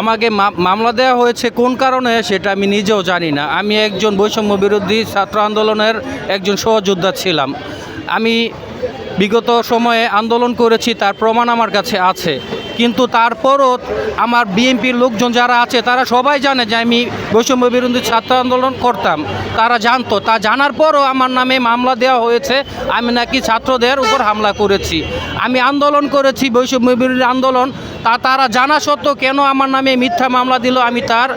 আমাকে মামলা দেওয়া হয়েছে কোন কারণে সেটা আমি নিজেও জানি না। আমি একজন বৈষম্য বিরোধী ছাত্র আন্দোলনের একজন সহযোদ্ধা ছিলাম। আমি বিগত সময়ে আন্দোলন করেছি, তার প্রমাণ আমার কাছে আছে। কিন্তু তারপরও আমার বিএনপির লোকজন যারা আছে, তারা সবাই জানে যে আমি বৈষম্য বিরোধী ছাত্র আন্দোলন করতাম। তারা জানতো। তা জানার পরও আমার নামে মামলা দেওয়া হয়েছে। আমি নাকি ছাত্রদের উপর হামলা করেছি। আমি আন্দোলন করেছি, বৈষম্য বিরোধী আন্দোলন তা তারা জানা সত্ত্বেও কেন আমার নামে মিথ্যা মামলা দিল আমি তার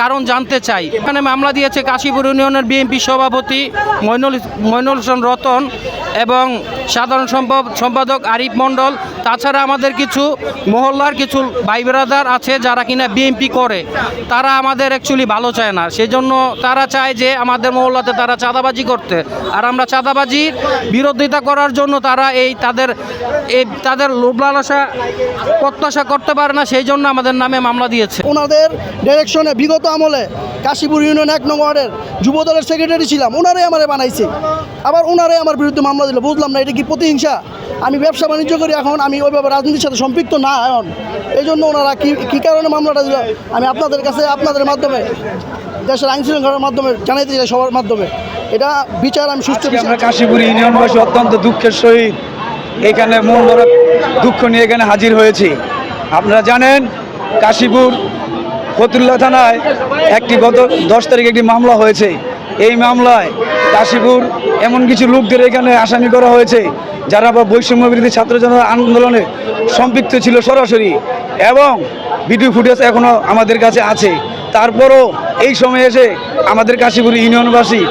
কারণ জানতে চাই। এখানে মামলা দিয়েছে কাশীপুর ইউনিয়নের বিএনপি সভাপতি মইনুল মইনুল হোসেন রতন এবং সাধারণ সম্পাদক আরিফ মণ্ডল তাছাড়া আমাদের কিছু মহল্লার কিছু ভাই ব্রাদার আছে যারা কিনা বিএনপি করে, তারা আমাদের অ্যাকচুয়ালি ভালো চায় না। সেই জন্য তারা চায় যে আমাদের মহল্লাতে তারা চাঁদাবাজি করতে। আর আমরা চাঁদাবাজির বিরোধিতা করার জন্য তারা এই তাদের এই তাদের লোভ লালসা প্রত্যাশা করতে পারে না সেই জন্য আমাদের নামে মামলা দিয়েছে। ওনাদের ডিরেকশনে বিগত আমলে কাশীপুর ইউনিয়ন এক নং ওয়ার্ডের যুবদলের সেক্রেটারি ছিলাম, ওনারাই আমারে বানাইছে। আবার ওনারাই আমার বিরুদ্ধে মামলা দিল বুঝলাম না এটা কি প্রতিহিংসা? আমি ব্যবসা বাণিজ্য করি এখন আমি ওইভাবে রাজনীতির সাথে সম্পৃক্ত না এখন। এই জন্য ওনারা কী কী কারণে মামলাটা দিল আমি আপনাদের কাছে আপনাদের মাধ্যমে দেশের আইন শৃঙ্খলার মাধ্যমে জানাইতে চাই সবার মাধ্যমে। এটা বিচার আমি সুস্থ আমরা কাশীপুর ইউনিয়নবাসী অত্যন্ত দুঃখের সহিত এখানে মন বড় দুঃখ নিয়ে এখানে হাজির হয়েছি। আপনারা জানেন কাশীপুর ফতুল্লা থানায় একটি গত দশ তারিখে একটি মামলা হয়েছে। এই মামলায় কাশীপুর এমন কিছু লোকদের এখানে আসামি করা হয়েছে, যারা বা বৈষম্য বিরোধী ছাত্র জনতা আন্দোলনে সম্পৃক্ত ছিল সরাসরি এবং ভিডিও ফুটেজ এখনও আমাদের কাছে আছে। তারপরও এই সময়ে এসে আমাদের কাশীপুর ইউনিয়নবাসী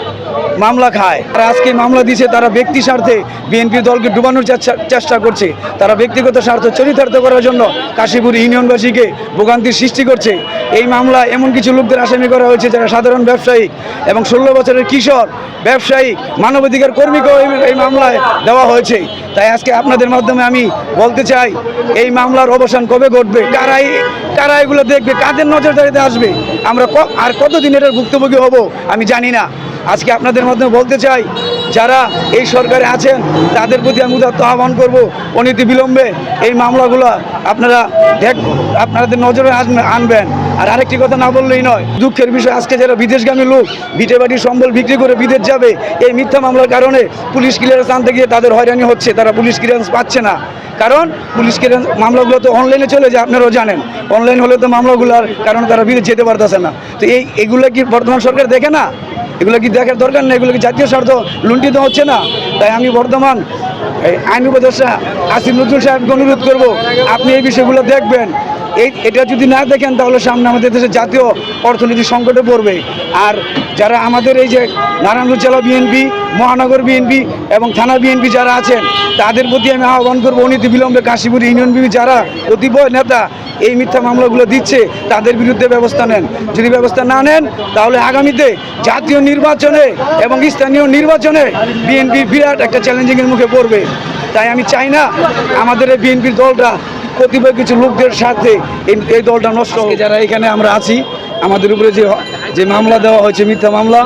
মামলা খায়। আর আজকে মামলা দিয়েছে তারা ব্যক্তি স্বার্থে বিএনপি দলকে ডুবানোর চেষ্টা- করছে। তারা ব্যক্তিগত স্বার্থ চরিতার্থ করার জন্য কাশীপুর ইউনিয়নবাসীকে ভোগান্তির সৃষ্টি করছে। এই মামলা এমন কিছু লোকদের আসামি করা হয়েছে যারা সাধারণ ব্যবসায়ী এবং ষোলো বছরের কিশোর ব্যবসায়ী, মানবাধিকার কর্মীকেও এই- মামলায় দেওয়া হয়েছে। তাই আজকে আপনাদের মাধ্যমে আমি বলতে চাই, এই মামলার অবসান কবে ঘটবে? কারা এই- কারা এগুলো দেখবে? কাদের নজরদারিতে আসবে? আমরা আর কতদিন এটার ভুক্তভোগী হব? আমি জানি না। আজকে আপনাদের মাধ্যমে বলতে চাই, যারা এই সরকারে আছেন, তাদের প্রতি আমি উদাত্ত আহ্বান করব। অনীতি বিলম্বে এই মামলাগুলো আপনারা দেখ, আপনাদের নজরে আন- আনবেন। আর আরেকটি কথা না বললেই নয়, দুঃখের বিষয়, আজকে যারা বিদেশগামী লোক ভিটে বাড়ি সম্বল বিক্রি করে বিদেশ যাবে, এই মিথ্যা মামলার কারণে পুলিশ ক্লিয়ারেন্স আনতে গিয়ে তাদের হয়রানি হচ্ছে, তারা পুলিশ ক্লিয়ারেন্স পাচ্ছে না। কারণ পুলিশ ক্লিয়ারেন্স মামলাগুলো তো অনলাইনে চলে যায়, আপনারাও জানেন। অনলাইন হলে তো মামলাগুলোর কারণে তারা বিদেশ যেতে পারতেছে না। তো এই এগুলো কি বর্তমান সরকার দেখে না? এগুলো কি দেখার দরকার নেই? এগুলো কি জাতীয় স্বার্থ? লুণ্ঠিত হচ্ছে না। তাই আমি বর্ধমান আইন উপদেষ্টা আসিফ নজরুল সাহেবকে অনুরোধ করব, আপনি এই বিষয়গুলো দেখবেন। এই এটা যদি না দেখেন, তাহলে সামনে আমাদের দেশের জাতীয় অর্থনীতি সংকটে পড়বে। আর যারা আমাদের এই যে নারায়ণগঞ্জ জেলা বিএনপি মহানগর বিএনপি এবং থানা বিএনপি যারা আছেন, তাদের প্রতি আমি আহ্বান করব, অনীতি বিলম্বে কাশীপুর ইউনিয়ন বিবি যারা কতিপয় নেতা এই মিথ্যা মামলাগুলো দিচ্ছে, তাদের বিরুদ্ধে ব্যবস্থা নেন। যদি ব্যবস্থা না নেন, তাহলে আগামীতে জাতীয় নির্বাচনে এবং স্থানীয় নির্বাচনে বিএনপি বিরাট একটা চ্যালেঞ্জিংয়ের মুখে পড়বে। তাই আমি চাই না, আমাদের এই বিএনপির দলটা কতিপয় কিছু লোকদের সাথে এই এই দলটা নষ্ট হয়ে যারা এখানে আমরা আছি আমাদের উপরে যে যে মামলা দেওয়া হয়েছে মিথ্যা মামলা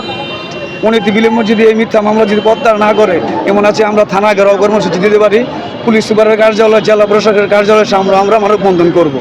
অনীতি বিলম্ব যদি এই মিথ্যা মামলা যদি প্রত্যাহার না করে এমন আছে আমরা থানা ঘেরাও কর্মসূচি দিতে পারি পুলিশ সুপারের কার্যালয় জেলা প্রশাসকের কার্যালয়ের সামনে আমরা মানববন্ধন করব।